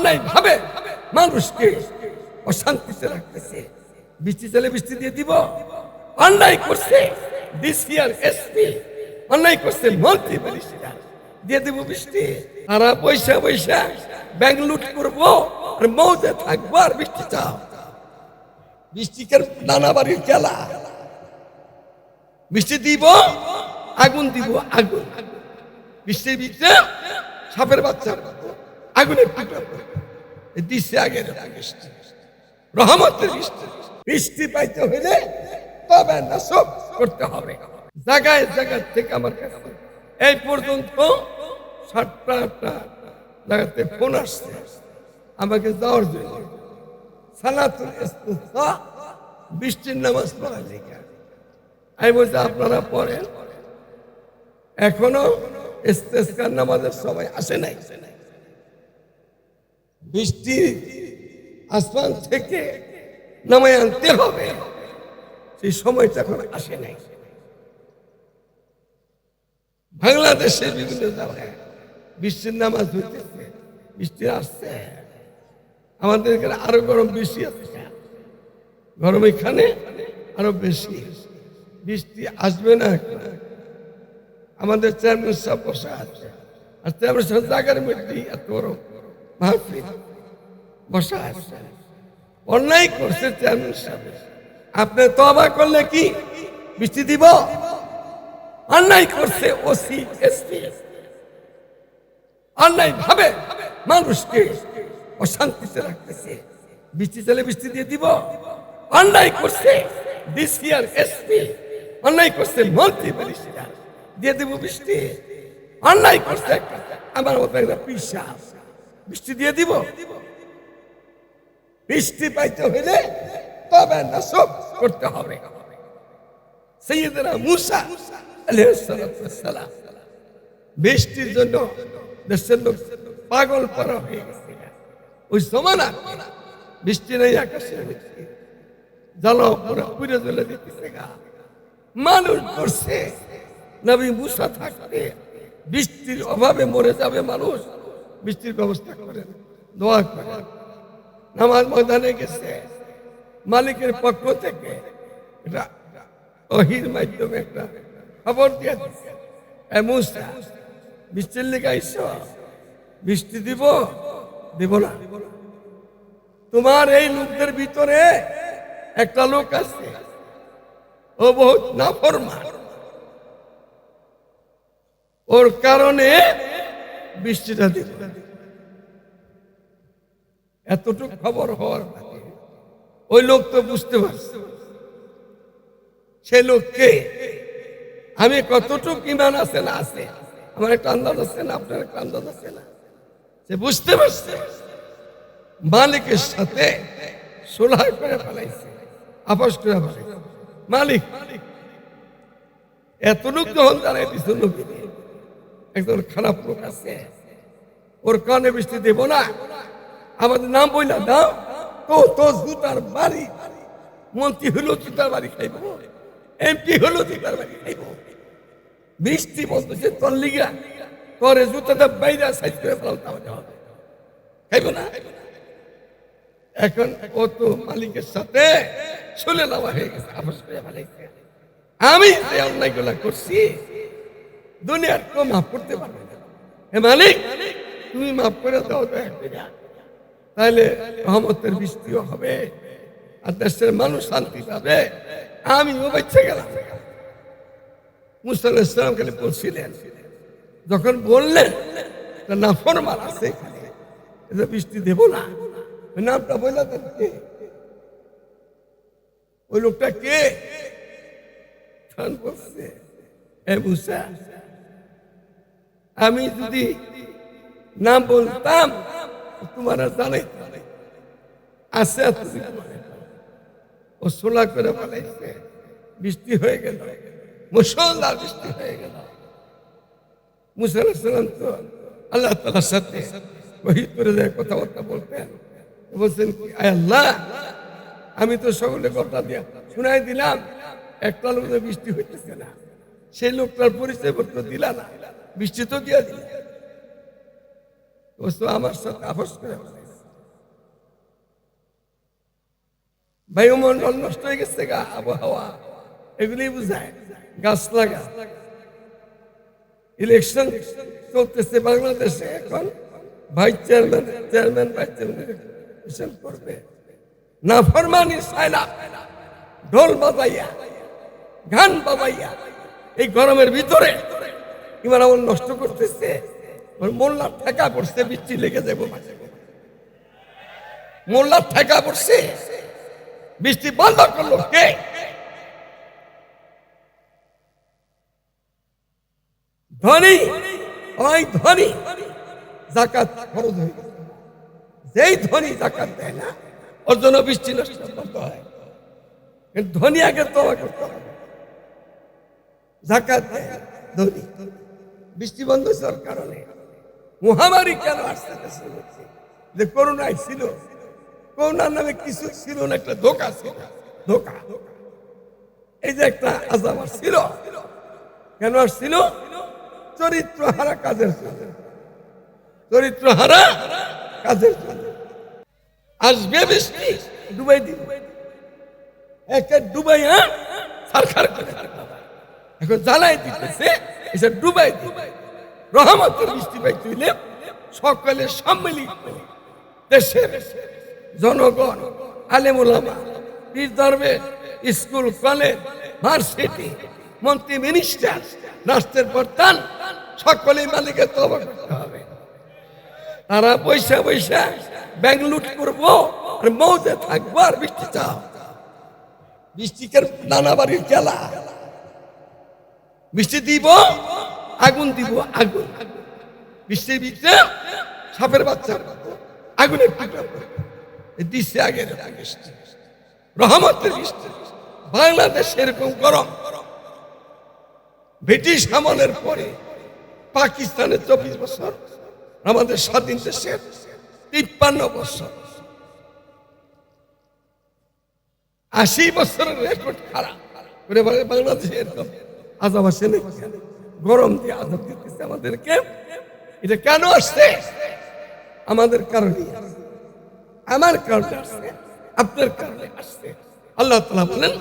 অন্যায় ভাবে মানুষকে অশান্তিতে রাখতেছে। বৃষ্টি চলে বৃষ্টি দিয়ে দিব। অন্যায় করছে আর এসপি। অন্যায় করছে মন্ত্রী দিয়ে বৃষ্টি। তারা পয়সা পয়সা ব্যাংক লুট করব আর মৌজে থাকব আর বৃষ্টি চাও। বৃষ্টিকের নানা বাড়ির খেলা। বৃষ্টি দিব, আগুন দিব, আগুন। বৃষ্টির ভিতরে সাপের বাচ্চা। এই দিচ্ছে আগের রহমতের বৃষ্টি। বৃষ্টি পাইতে হইলে তবে না, সব করতে হবে। জায়গায় জায়গায় থেকে আমার এই পর্যন্ত সাতটা, আটটা জায়গাতে ফোন আসছে। আমাকে যাওয়ার জন্য। সালাতুল বৃষ্টির নামাজ পড়া লেখা। আমি বলছি, আপনারা পড়েন? এখনও ইস্তেস্কার নামাজের সবাই আসে নাই। বৃষ্টি আসমান থেকে নামায় আনতে হবে। সেই সময়টা এখন আসে নাই। বাংলাদেশের বিভিন্ন জায়গায় বৃষ্টির নামাজ হইতেছে, বৃষ্টি আসছে। আমাদের এখানে আরও গরম বেশি আছে। গরম এখানে আরও বেশি। বৃষ্টি আসবে না আমাদের চেয়ারম্যান সব বসা আছে। আর চেয়ারম্যান সব জায়গার মধ্যে এত গরম। অন্যায় করছে চেয়ারম্যান সাহেব। আপনি তবা করলে কি বৃষ্টি দিব? অন্যায় করছে ওসি, এসপি। অন্যায় ভাবে মানুষকে অশান্তিতে রাখতেছে। বৃষ্টি চলে বৃষ্টি দিয়ে দিব। অন্যায় করছে ডিসি আর এসপি। অন্যায় করছে মন্ত্রী দিয়ে দেবো বৃষ্টি। অন্যায় করছে আমার মতো একটা বিশ্বাস বৃষ্টি দিয়ে দিব। বৃষ্টি পাইতে হইলে তবে না, সব করতে হবে। সৈয়দরা মুসা বৃষ্টির জন্য দেশের লোক পাগল পরা হয়ে গেছে। ওই সমানা বৃষ্টি নেই আকাশে জল পুরে জ্বলে দিতেছে গা। মানুষ করছে নবী মুসা থাকতে বৃষ্টির অভাবে মরে যাবে মানুষ। বৃষ্টির ব্যবস্থা করেন। দোয়া করেন। নামাজ ময়দানে গেছে। মালিকের পক্ষ থেকে অহির মাধ্যমে একটা খবর দিয়ে বৃষ্টির বৃষ্টি দিব? দিব না। তোমার এই লোকদের ভিতরে একটা লোক আছে। ও বহুত নাফরমান। ওর কারণে বৃষ্টিটা দিব এতটুকু খবর হওয়ার ওই লোক তো বুঝতে পারছে। সে লোককে আমি কতটুকু ইমান আছে না আছে? আমার একটা আন্দাজ আছে না, আপনার একটা আন্দাজ আছে না? সে বুঝতে পারছে। মালিকের সাথে সোলাহ করে ফেলাইছে, আপস করে ফেলাইছে। মালিক, এতটুকু যখন দাঁড়াই দিচ্ছে নবীনে একজন খারাপ লোক আছে। ওর কানে বৃষ্টি দেব না। আমাদের নাম বই না দাও। তো তো জুতার বাড়ি। মন্ত্রী হলো জুতার বাড়ি খাইব। এমপি হলো জুতার বাড়ি খাইব। বৃষ্টি বলতেছে, তোর লিগা, তোরে জুতাটা বাইরে সাইজ করে ফেলতে হবে। খাইব না? এখন ও তো মালিকের সাথে চলে নেওয়া হয়ে গেছে। আমি অন্যায়গুলা করছি দুনিয়ার কেউ মাফ করতে পারবে না। হে মালিক, তুমি মাফ করে দাও দয়া করে। তাহলে রহমতের বৃষ্টিও হবে, আর দেশের মানুষ শান্তি পাবে। আমিও বেঁচে গেলাম। ইসলাম খালি বলছিলেন, যখন বললেন না ফরমান আছে এটা বৃষ্টি দেব না। নামটা বললেন কে? ওই লোকটা কে? বলছে এ মুসা। আমি যদি না বলতাম, তোমার জানাই আছে। ও সোলা করে ফেলাইছে বৃষ্টি হয়ে গেল। মুসলধার বৃষ্টি হয়ে গেল। তো আল্লাহ তালার সাথে করে যায়, কথাবার্তা বলতেন। বলছেন আল্লাহ, আমি তো সকলে কথা দিয়া শুনাই দিলাম, একটা লোক বৃষ্টি হইতেছে না, সেই লোকটার পরিচয় পত্র দিলা না। বৃষ্টি তো দিয়া দিল। দোস্ত আমার সাথে আপস করে বায়ুমন্ডল নষ্ট হয়ে গেছে গা, আবহাওয়া। এগুলি বুঝায়, গাছ লাগা। ইলেকশন চলতেছে বাংলাদেশে এখন। Vice chairman chairman vice chairman করবে। না ফরমানি সাইলা ঢোল বাবাইয়া গান বাবাইয়া এই গরমের ভিতরে ইমান আমার নষ্ট করতেছে। মোল্লার ঠেকা পড়ছে, বৃষ্টি লেগে যাব মাঝে। মোল্লার ঠেকা পড়ছে। বৃষ্টি বন্ধ করল কে? ধনী ওই ধনী। জাকাত খরচ হয়ে। যেই ধনী জাকাত দেয় না, ওর জন্য বৃষ্টি নষ্ট বন্ধ হয়। ধনী আগে তোমা করতে হবে। জাকাত দেয় ধনী। বৃষ্টি বন্ধ ওর কারণে। মহামারী কেন আসতে হচ্ছে? যে করোনায় ছিল, করোনার নামে কিছু ছিল না, একটা ধোকা ছিল, ধোকা। এই যে একটা আজাব ছিল কেন আসছিল? চরিত্র হারা কাজের চরিত্র হারা কাজের জন্য। আসবে বৃষ্টি, ডুবাই দিবে। একে ডুবাই হ্যাঁ? সরকার করে। এখন জ্বালাই দিতেছে। এসে ডুবাই রহমতের বৃষ্টি পাই তুইলে সকলে সম্মিলিত দেশের জনগণ, আলেমুলামা, পীর দরবেশ স্কুল, কলেজ, ভার্সিটি, মন্ত্রী মিনিস্টার রাষ্ট্রের প্রধান, সকলেই মালিকের তবা করতে হবে। তারা পয়সা পয়সা ব্যাংক লুট করব আর মৌজে থাকব আর বৃষ্টি চাও। বৃষ্টিকের নানা বাড়ির খেলা বৃষ্টি দিব, আগুন দিব, আগুন। বৃষ্টির ভিতরে সাপের বাচ্চা আগুনের টুকরা দিচ্ছে আগে বৃষ্টি রহমতের বাংলাদেশ এরকম গরম। ব্রিটিশ আমলের পরে পাকিস্তানের চব্বিশ বছর, আমাদের স্বাধীন দেশের তিপ্পান্ন বছর। আশি বছরের রেকর্ড খারাপ। বাংলাদেশে এরকম। আজাব আসে গরম দিয়ে আজাব দিতেছে আমাদেরকে। এটা কেন আসছে? আমাদের কারণে আমার কারণে আসছে, আপনার কারণে আসছে। আল্লাহ তালা বলেন